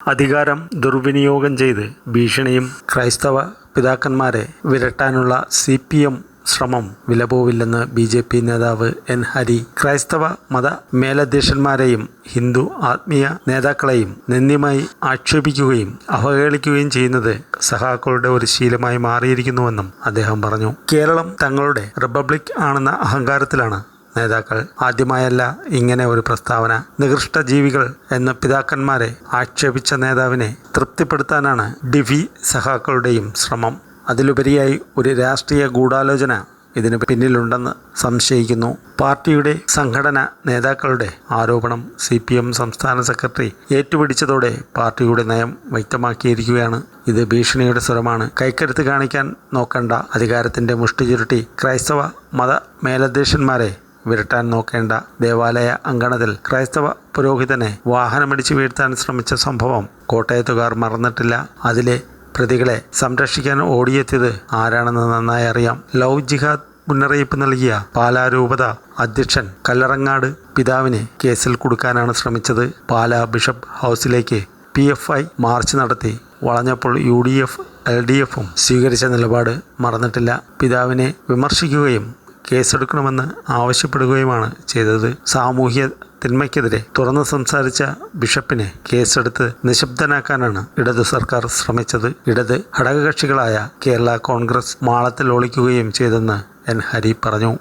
അധികാരം ദുർവിനിയോഗം ചെയ്ത് ഭീഷണിയും ക്രൈസ്തവ പിതാക്കന്മാരെ വിരട്ടാനുള്ള സി പി എം ശ്രമം വിലപോവില്ലെന്ന് ബി ജെ പി നേതാവ് എൻ ഹരി. ക്രൈസ്തവ മത മേലധ്യക്ഷന്മാരെയും ഹിന്ദു ആത്മീയ നേതാക്കളെയും നിന്ദ്യമായി ആക്ഷേപിക്കുകയും അവഹേളിക്കുകയും ചെയ്യുന്നത് സഹാക്കളുടെ ഒരു ശീലമായി മാറിയിരിക്കുന്നുവെന്നും അദ്ദേഹം പറഞ്ഞു. കേരളം തങ്ങളുടെ റിപ്പബ്ലിക് ആണെന്ന അഹങ്കാരത്തിലാണ് നേതാക്കൾ ആദ്യമായല്ല ഇങ്ങനെ ഒരു പ്രസ്താവന. നികൃഷ്ട ജീവികൾ എന്ന പിതാക്കന്മാരെ ആക്ഷേപിച്ച നേതാവിനെ തൃപ്തിപ്പെടുത്താനാണ് ഡിവി സഹാക്കളുടെയും ശ്രമം. അതിലുപരിയായി ഒരു രാഷ്ട്രീയ ഗൂഢാലോചന ഇതിന് പിന്നിലുണ്ടെന്ന് സംശയിക്കുന്നു. പാർട്ടിയുടെ സംഘടന നേതാക്കളുടെ ആരോപണം സി പി എം സംസ്ഥാന സെക്രട്ടറി ഏറ്റുപിടിച്ചതോടെ പാർട്ടിയുടെ നയം വ്യക്തമാക്കിയിരിക്കുകയാണ്. ഇത് ഭീഷണിയുടെ സ്വരമാണ്. കൈക്കരുത്ത് കാണിക്കാൻ നോക്കണ്ട അധികാരത്തിന്റെ മുഷ്ടി ചുരുട്ടി ക്രൈസ്തവ മത മേലധ്യക്ഷന്മാരെ വിരട്ടാൻ നോക്കേണ്ട ദേവാലയ അങ്കണത്തിൽ ക്രൈസ്തവ പുരോഹിതനെ വാഹനമടിച്ച് വീഴ്ത്താൻ ശ്രമിച്ച സംഭവം കോട്ടയത്തുകാർ മറന്നിട്ടില്ല. അതിലെ പ്രതികളെ സംരക്ഷിക്കാൻ ഓടിയെത്തിയത് ആരാണെന്ന് നന്നായി അറിയാം. ലവ് ജിഹാദ് മുന്നറിയിപ്പ് നൽകിയ പാലാ രൂപത അധ്യക്ഷൻ കല്ലറങ്ങാട് പിതാവിനെ കേസിൽ കൊടുക്കാനാണ് ശ്രമിച്ചത്. പാലാ ബിഷപ്പ് ഹൗസിലേക്ക് പി എഫ് ഐ മാർച്ച് നടത്തി. വളഞ്ഞപ്പോൾ U D F L D എഫും സ്വീകരിച്ച നിലപാട് മറന്നിട്ടില്ല. പിതാവിനെ വിമർശിക്കുകയും കേസെടുക്കണമെന്ന് ആവശ്യപ്പെടുകയുമാണ് ചെയ്തത്. സാമൂഹ്യ തിന്മയ്ക്കെതിരെ തുറന്നു സംസാരിച്ച ബിഷപ്പിനെ കേസെടുത്ത് നിശബ്ദനാക്കാനാണ് ഇടതു സർക്കാർ ശ്രമിച്ചത്. ഇടത് ഘടകകക്ഷികളായ കേരള കോൺഗ്രസ് മാളത്തിൽ ഒളിക്കുകയും ചെയ്തെന്ന് എൻ ഹരി പറഞ്ഞു.